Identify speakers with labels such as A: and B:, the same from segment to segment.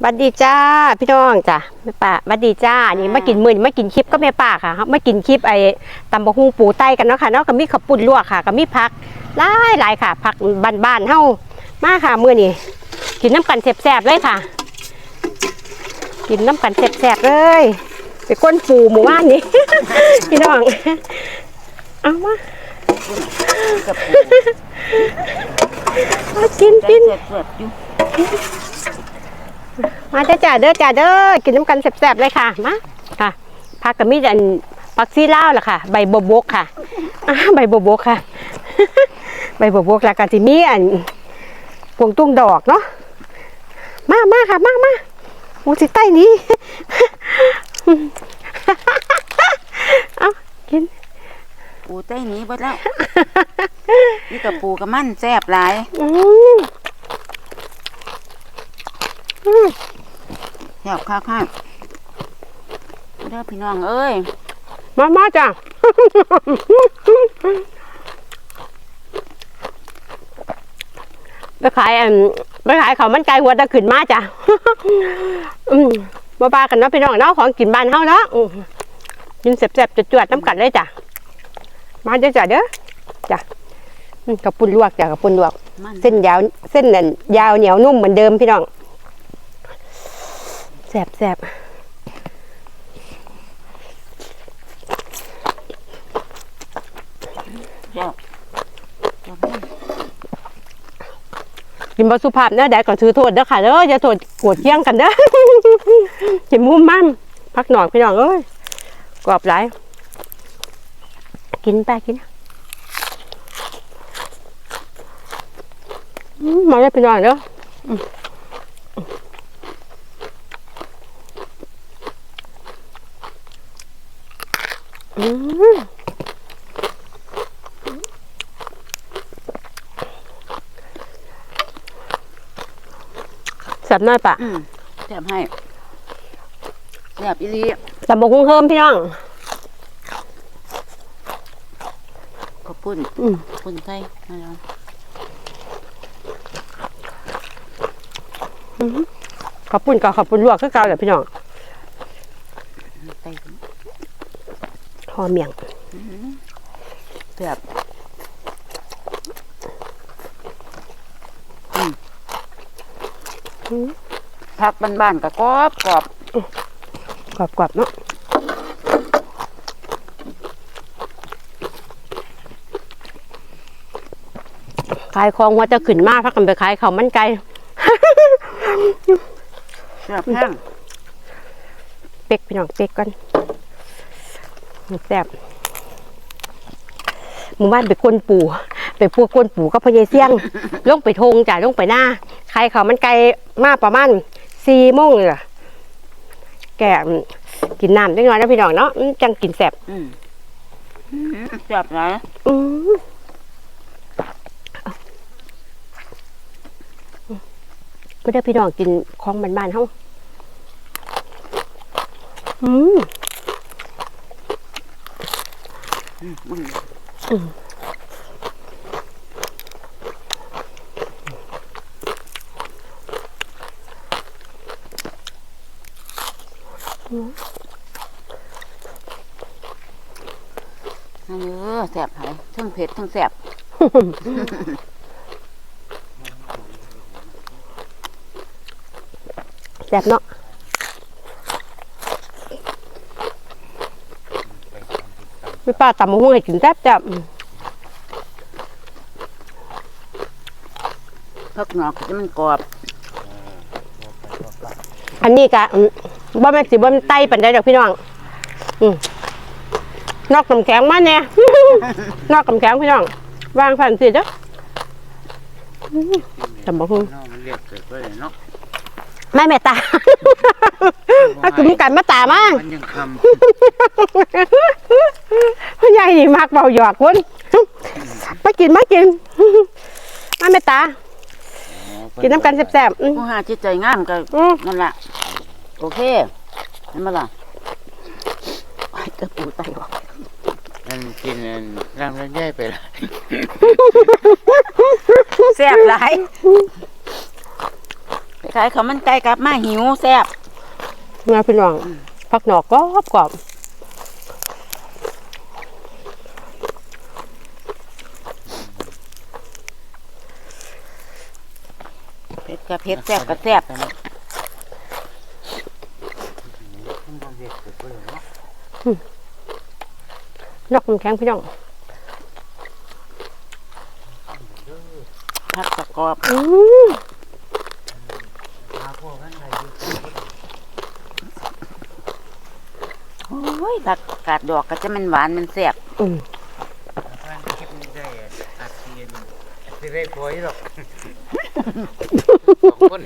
A: หวัดดีจ้าพี่น้องจ้ะแม่ป้าหวัดดีจ้านี่มากินมื้อนี้มากินคลิปก็แม่ป้าค่ะมากินคลิปไอ้ตำบะฮูปูไต้กันเนาะค่ะเนาะก็มีข้าวปุ้นลวกค่ะก็มีผักหลายหลายค่ะผักบ้านๆเฮามาค่ะมื้อนี้กินน้ำกันแซ่บๆเลยค่ะ กินน้ำกันแซ่บๆเลยไปก้นปูหมู่บ้านนี้พี่น้องเอามา
B: กับ
A: มากิน
B: กิ
A: กิ
B: น
A: น
B: เสร็จอยู่
A: มาเด้อจ้าเด้อจ้าเด้อกินน้ำกันแซ่บๆเลยค่ะมาค่ะผักกับมีดอันผักซีลาวล่ะค่ะ ใบบบกค่ะอ่าใบบบกค่ะใบบบกแล้วก็สิมีอันพวงตุ้งดอกเนาะมามาค่ะมามาโอ้สิใต้นี้เอากิน
B: ปูใต้หนี้เบิดแล้วนี่กับปูกับมันแซ่บหลาย
A: อืมอืม
B: แซ่บข้าวข้าวเด้อพี่น้องเอ้ย
A: มามาจ้ะ ไปขายอันไปขายเขาวมันไก่หัวตะขึ้นมาจ้ะ อืมมาปากันเนาะพี่น้องเนาะของกินบ้านเฮาเนาะอืมกินแซ่บๆจวดๆน้ำกัดเลยจ้ะ มาเด้อจ้ะเด้อจ้ะอืมกับปุ่นลวกจ้ะกับปุ่นลวก
B: มัน
A: เส้นยาวเส้นนั่นยาวเหนียวนุ่มเหมือนเดิมพี่น้อง แซ่บแซ่บ
B: แซ่บแซ่บมาก
A: กินบสุภาพเนอะได้ก็ถือโทษเด้อค่ะเด้ออย่าโทษโกรธเที่ยงกันเด้อกินมุมมั่มพักหนอนพี่น้องเอ้ยกรอบหลายกินไปกินอืมมาเลยพี่น้องเด้อ อืมอืมแซ่บน้อยปะ
B: อืมแซ่บให้แซ่บอีหลี
A: ตำบกหุ่งเฮิมพี่น้อง
B: ขอบปุ่น
A: อืม
B: ปุ่นไทยมาแล้ว
A: ขอบปุ่นกับขอบปุ่นลวกคือเก่าแหละพี่น้อง
B: ไทย
A: ห อมเมียง
B: แซ่บผักบ้านๆกับกรอบกรอบ
A: กรอบกรอบๆเนาะขายของว่าจะขึ้นมากพักกันไปขายเขาวมันไก่
B: แซ่บแห้ง
A: เป็กพี่น้องเป็กก่อน แซ่บหมู่บ้านไปก้นปูไปพวกก้นปูก็พะเยเสียง ลงไปทงจ่ายลงไปหน้า ใครเขาวมันไกลมาประมาณสี่โมงเลยล่ะแกกินน้ำได้น้อยนะพี่น้องเนาะอืมจังกินแซ่บ
B: อืมอืมแซ่บหลาย
A: อืมไม่ได้พี่น้องกินของบ้านๆเฮาอืม
B: อืมอั นนี้เออแสบหายทั้งเผ็ดทั้งแสบ
A: แซ่บเนาะ พี่ป้าตำมะม่วงให้กินแซ่บจ้ะอืม
B: พักหนอกจะมันกรอบ
A: อันนี้กะอืมบ่แม่นสิบ่แม่นไตปานใดดอกพี่น้องอืมนอกน้ำแข็งมาแน่นอกน้ำแข็งพี่น้อง วางผ่านสิเด้ออืมตำมะม่วง
C: เนาะมันเรียกเกิดไว้เลยเนาะ
A: แม่แม่ตา ถ้ากินกันมาตามา
C: มันยังค
A: พ่อใหญ่นี่มักเบาหยอกคนมากินมากินมาแม่ตาำกินน้ำกันแซ่บๆอืม
B: ผู้หาจิตใจงามก็
A: อืม
B: นั่นแหละโอเคเห็นไหมล่ะไอ้กระปูไตออก
C: มันกินอันรำแล้วแย่ไปละ
B: แสบหลายไปค่ะายเขาวมันไก่กลับมาหิวแซ่บ
A: งาพี่น้องผักหนอกกรอบกรอบ
B: เผ็ดกับเผ็ดแซ่บกับแซ่บ
A: นอกมันแข็งพี่น้อง
B: ผักประกอบ
A: อืม
B: โอ้ยผักกาดดอกก็จะมันหวานมันแซ่บ
A: อืม
C: ท่านคิดไม่ได้อาเซียนสิได้ป่วยหรอก สองคน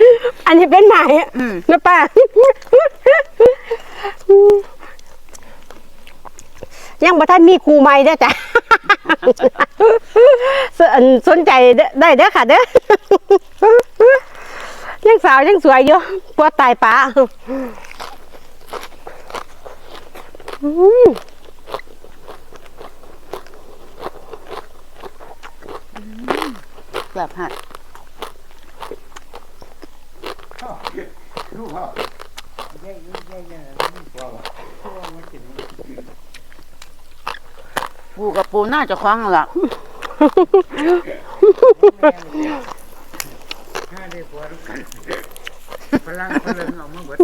A: อันนี้เป็นไหมอะ
B: อืม
A: นะป้ายังบ่ท่านมีครูใหม่เด้อจ้ะ สนสนใจได้เด้อค่ะเด้อ ยังสาวยังสวยอยู่ปวดตายป้าอืม
B: แซ่บฮะ
C: ลูกพ่อแย่ๆแย่ๆนี่กว่าเพราะว่ามันกิน
B: ปูกับปูน่าจะคล้องล่ะ
C: ห้าได้ป่วยกันพลังพลังออกมาเบิด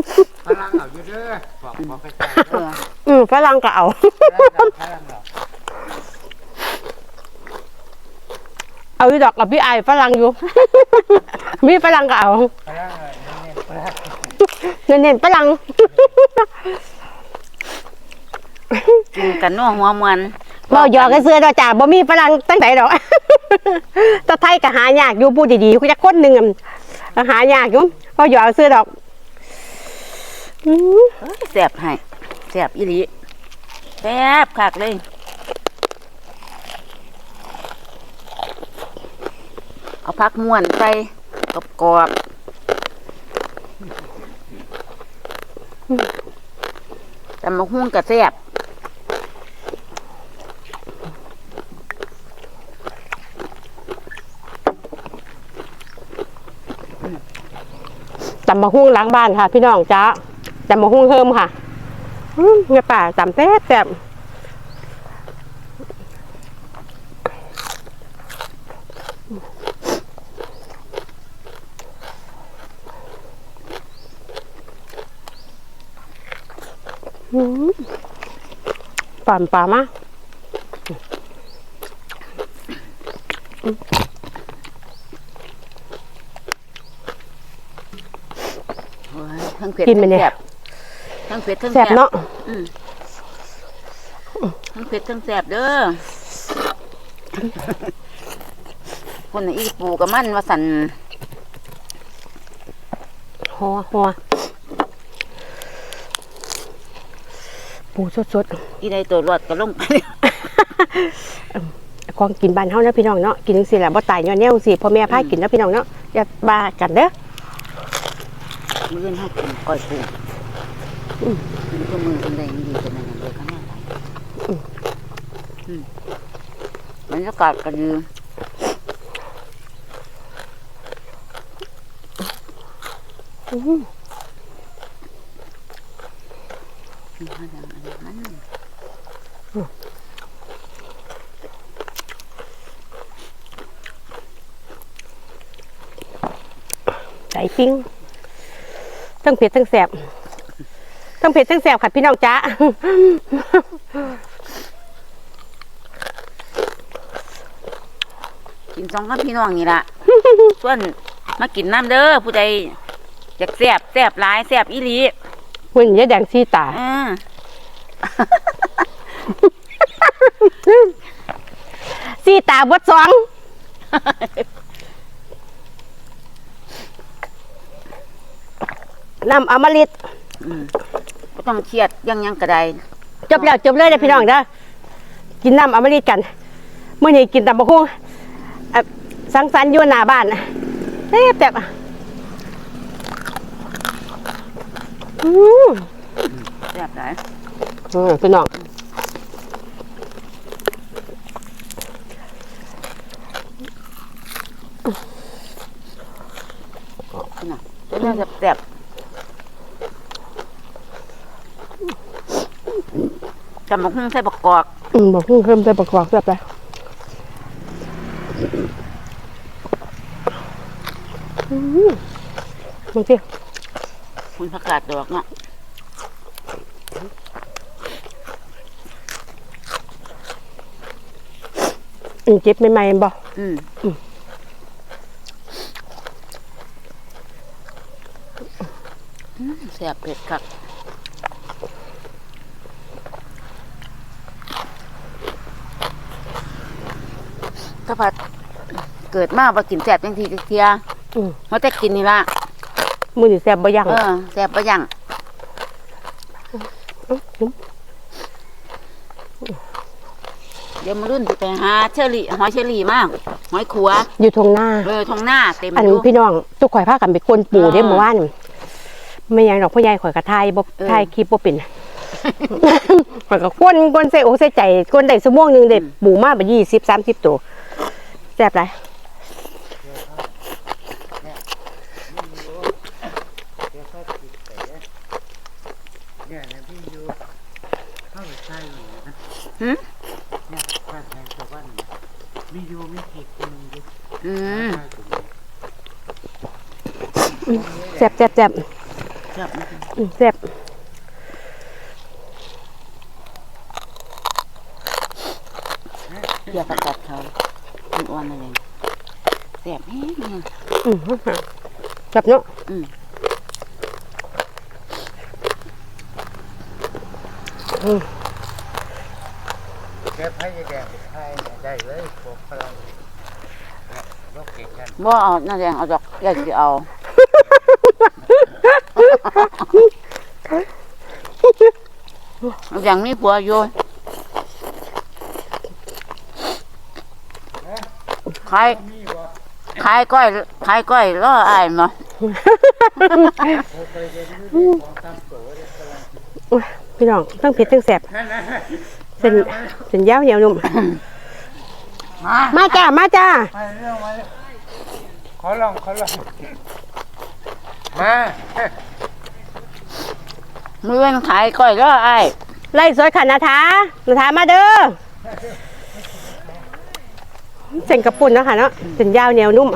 C: พลังเอาอยู่เด้อบอกบอกไปใส่
B: เออ
A: อืมฝรั่งก็เอา
C: พลังเอา
A: เอาอยู่ดอกกับพี่ไอายฝรั่งอยู่ มีฝรั่งก็เอา
C: พลัง เอาเน้นๆพลัง
A: เน้นๆฝรั่ง
B: กินกันนัวหัวมวน
A: บ่หยอกกันเสื้อดอกจ้าบ่มีฝรั่งตั้งแต่ดอกแตะไทยก็หายากอยู่ผู้ดีๆคุจักคนหนึงอะก็หายากอยู่บ่หยอกเสื้อดอกอืม
B: เอ้ยแซ่บให้แซ่บอีหลีแซ่บคักเลยเอาพักม่วนใส่กรอบ แต่มะฮุ่งกระแซบ
A: ตำมะฮุ่งล้างบ้านค่ะ พี่น้องจ้าตำมะฮุ่งเฮิมค่ะอืมแม่ป่าตำแซ่บแซ่บอืม ป่ามป่ามา
B: โอ้ยทั้งเผ็ด
A: กินไหม
B: ทั้ง
A: เนี่ย
B: แซ่บทั้งเผ็ดทั้ง
A: แซ่บเนาะ
B: ทั้งเผ็ดทั้งแซ่บเด้อคนน่ะอีปูกับมันว่าสัน
A: หัวหัว ปูสด
B: อีใดตัวรอดก็ลงไป
A: ๆของกินบ้านเฮานะพี่น้องเนาะกินจังซี่แหละบ่ตายย้อนแนวจังซี่พ่อแม่พากินนะพี่น้องเนาะอย่าบ้ากันเด้อ
B: มือเล่นให้กินก้อยปูกินก็มือเป็นไรดีเป็นอะไรเลยข้างหน้าไหลอืมบรรยากาศก็ดี มีข้าวดังอันนั้น
A: ไก่ปิ้งทั้งเผ็ดทั้งแซ่บทั้งเผ็ดทั้งแซ่บค่ะพี่น้องจ้า
B: กินสองกับพี่น้องนี่ละส่วนมากินน้ำเด้อผู้ใดอยากแซ่บแซ่บหลายแซ่บอีหลี
A: มันยายแดงซีตา
B: อ่า
A: ซีตาบดสองน้ำอมฤต
B: อืมบ่ต้องเครียดยังยังกระได
A: จบแล้วจบเลยนะพี่น้องเด้อกินน้ำอมฤตกันเมื่อนี้กินตำบักหุ่งเอ่อสังสรรค์อยู่หน้าบ้านแซ่บแบบอืม
B: แซ่บหลาย
A: อืมพี่น้อง
B: นี่น่ะตัวเป็นน่าแซ่บๆจำบักหุ่งใส่บักกอก
A: อืมบอกเพิ่มใส่ประกอบแบบไรอืมบางที
B: คุณผักกาดดอกเนาะ
A: อืมเจ็บใหม่ๆบ่
B: อืมอืมแซ่บเผ็ดคักถ้าผัดเกิดมาบ่กินแซ่บจังทีจักเทีย
A: อืม
B: มาแต่กินนี่ล่ะ
A: มือนี่แซ่บบ่ยัง
B: เออแซ่บปะยังเดี๋ยวมารุ่นสิไปหาเชอรี่หอยเชอรี่มากหอยขัว
A: อยู่ทงหน้า
B: เออทองหน้าเต็ม
A: อัน
B: อยู่
A: พี่น้องทุกข่อยพากันไปกวนปูเด้
B: อ่า
A: เมื่อวานไม่หยังดอกพ่อใหญ่ข่อยกระทายบ่
B: เออ
A: ทายคลิปบ่เป็นข่อยก็กวนกวนใส่อกใส่ใจกวนได้ชั่วโมงหนึงได้ปูมาบ่20 30ตัวแซ่บหลาย
C: เดี๋ยวเขาติดไปเนี่ยนะพี่อยู่ เข้าไปใส่อยู่นะ
B: หึ
C: เนี่ยบ้านแทนชาวบ้านเนี่ยมีอยู่มีเห็ดกินอยู่
B: อืม
C: ใต้ตรงนี้
A: แซ่บแซ่บแซ่บ
B: แซ่บนะ
A: อืมแซ่บ
B: เดี๋ยวประกัดเขามันอ้วนอะไรแซ่บแห้งเนี่ย
A: อืมแซ่บเนาะ
B: อืม
C: แกไผ่แดงไผ่ได้เลยพวกพลังเนี่ยโรคเก่งกัน
B: บ่เอาน้าแดงเอาดอกอยากสิเอาอย่างนี้ผัวอยู่ขาย
C: มีบ่
B: ขายก้อยขายก้อยล่ออายเนาะ
C: โอ้ไปเรียนรู้ของตามโตเลยพลัง
A: อุ๊ยพี่น้องทั้งเผ็ดทั้งแซ่บ
C: นั่นนะ
A: เส้นเส้นยาวเหนียวนุ่ม
C: มา
A: มาจ้ามาจ้า
C: มาเรื่องมาขอลองขอลองมา
B: มื้อวันขายก้อยล่ออาย
A: ไล่สวยค่ะนาทานาทามาเด้อเส้นกระปุ่นเนาะค่ะเนาะเส้นยาวเหนียวนุ่ม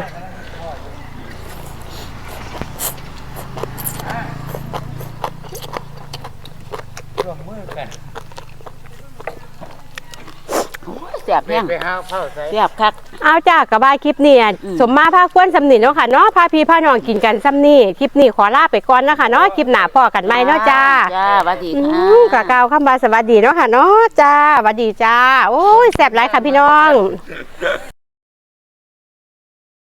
C: ร่วมมือกัน
B: โอ้ย แซ่บ
C: ไป
B: แห้ง
C: ไปหาเผาใส่
B: แซ่บคัก
A: เอาจ้ากระบายคลิปนี้อะ
B: อืม
A: สมมาพาควนสำนิเนาะค่ะเนาะพาพี่พาน้องกินกันสำนี่คลิปนี้ขอลาไปก่อนเนาะค่ะเนาะคลิปหน้าพอกันไหมเนาะจ้า
B: จ้าสวัสดี
A: อื
B: ค่ะ
A: มกะกล่าวคำบาสวัสดีเนาะค่ะเนาะจ้าสวัสดีจ้า โอ้ยแซ่บหลายค่ะพี่น้อง